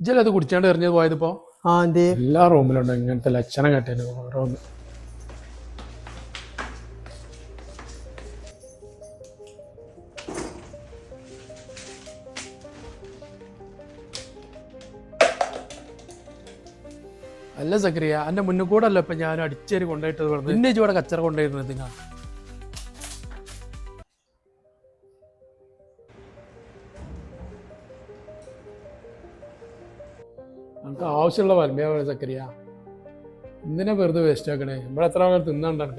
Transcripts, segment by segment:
ഇജ്ജല്ലത് കുടിച്ചാണ്ട് എറിഞ്ഞത് പോയതിപ്പോ? ആ എന്തേ? എല്ലാ റൂമിലുണ്ട്. ഇങ്ങനത്തെ ലക്ഷണം കെട്ടേന് ഓരോന്ന് അല്ല സക്രിയ എന്റെ മുന്നിൽ കൂടെ അല്ല ഇപ്പൊ ഞാൻ അടിച്ചേരി കൊണ്ടുപോയിട്ട് പറഞ്ഞു പിന്നെ ഇവിടെ കച്ചറ കൊണ്ടുപോയിരുന്നത് നിങ്ങൾ നമുക്ക് ആവശ്യമുള്ള വൽമയാണ് സക്രിയ എന്തിനാ വെറുതെ വേസ്റ്റ് ആക്കണേ? ഇവിടെ എത്ര ആൾക്കാർ തിന്നാണ്ടാണ്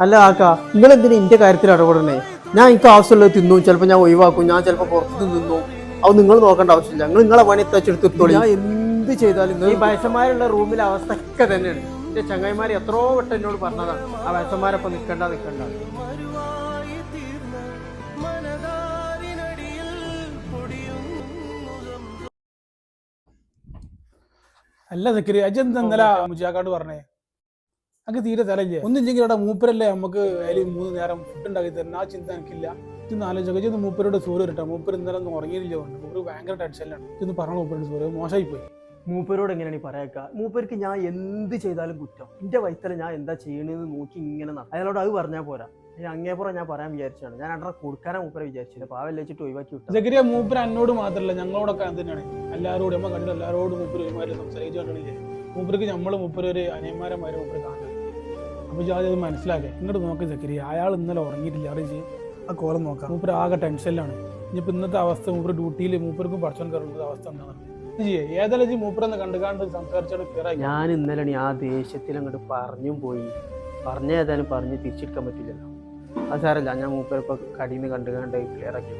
അല്ല ആക്ക നിങ്ങൾ എന്തിനാ എന്റെ കാര്യത്തിൽ ഇടപെടണേ? ഞാൻ എനിക്ക് ആവശ്യമുള്ളത് തിന്നു ചിലപ്പോൾ ഞാൻ ഒഴിവാക്കും ഞാൻ ചിലപ്പോൾ പുറത്ത് നിന്നു അത് നിങ്ങൾ നോക്കേണ്ട ആവശ്യമില്ല. നിങ്ങൾ നിങ്ങളെ പണി എത്തിച്ചെടുത്തോളി ഞാൻ എന്ത് ചെയ്താലും ഈ വയസ്സന്മാരുള്ള റൂമിലെ അവസ്ഥ ഒക്കെ തന്നെയാണ്. എന്റെ ചങ്ങായിമാർ എത്രയോ വട്ടം എന്നോട് പറഞ്ഞതാണ് ആ വയസ്സന്മാരൊപ്പം നിൽക്കണ്ട നിൽക്കണ്ട അല്ല സക്കരി അജന്ത ഇന്നലെ മുജാക്കാട് പറഞ്ഞേ? അങ്ങ് തീരെ തലയില്ലേ? ഒന്നില്ലെങ്കിൽ ഇവിടെ മൂപ്പരല്ലേ നമുക്ക് അതിൽ മൂന്ന് നേരം ഫുഡ് ഉണ്ടാക്കി തരുന്ന? ആ ചിന്ത എനിക്കില്ല. ഇന്ന് ആലോചിച്ചൊക്കെ ചെന്ന് മൂപ്പരോട് സൂര്യ കിട്ടാം മൂപ്പർ ഇന്നലെ ഒന്നും ഉറങ്ങിയില്ല കൊണ്ട് മൂപ്പർ ഭയങ്കര ടെൻഷനിലാണ് ഇന്ന് പറഞ്ഞു മൂപ്പരോട് സൂര്യ മോശമായി പോയി. മൂപ്പരോട് എങ്ങനെയാണ് ഈ പറയാക്ക? മൂപ്പർക്ക് ഞാൻ എന്ത് ചെയ്താലും കുറ്റം. എന്റെ വയസ്സിൽ ഞാൻ എന്താ ചെയ്യണെന്ന് നോക്കി ഇങ്ങനെ അയാളോട് അത് പറഞ്ഞാൽ പോരാ. അങ്ങേപ്പുറം ഞാൻ പറയാൻ വിചാരിച്ചാണ് ഞാൻ അവിടെ കൊടുക്കാനാ മൂപ്പരെ വിചാരിച്ചില്ല പാവല്ല വെച്ചിട്ട് ഒഴിവാക്കി വിട്ടു ജഗരിയ മൂപ്പർ എന്നോട് മാത്രമല്ല ഞങ്ങളോടൊക്കെ അത് തന്നെയാണ്. എല്ലാവരോടും നമ്മൾ കണ്ടിട്ട് എല്ലാവരോടും മൂപ്പർ ഒരുമാതിരി സംസാരിച്ചു കണ്ടില്ലേ മൂപ്പർക്ക് നമ്മൾ മൂപ്പര് ഒരു അനിയന്മാരന്മാരെ മൂപ്പർ കാണുന്നത് അപ്പൊ ജാതി അത് മനസ്സിലാക്കുക. ഇങ്ങോട്ട് നോക്ക് സക്കരിയ അയാൾ ഇന്നലെ ഉറങ്ങിയിട്ടില്ല. അറിയിച്ച് ആ കോലം നോക്കാം. മൂപ്പർ ആകെ ടെൻഷനിലാണ്. ഇനിയിപ്പോൾ ഇന്നത്തെ അവസ്ഥ മൂപ്പർ ഡ്യൂട്ടിയിൽ മൂപ്പർക്കും പഠിച്ചോൻ കയറുന്ന അവസ്ഥ എന്താണ് ഏതായാലും ആയി ഞാൻ ഇന്നലെ ആ ദേഷ്യത്തിൽ അങ്ങോട്ട് പറഞ്ഞും പോയി. പറഞ്ഞ ഏതായാലും പറഞ്ഞ് തിരിച്ചെടുക്കാൻ പറ്റില്ലല്ലോ. അത് സാരല്ല ഞാൻ മൂപ്പരപ്പം കടിയിൽ നിന്ന് കണ്ടു കണ്ട് ക്ലിയർ ആക്കി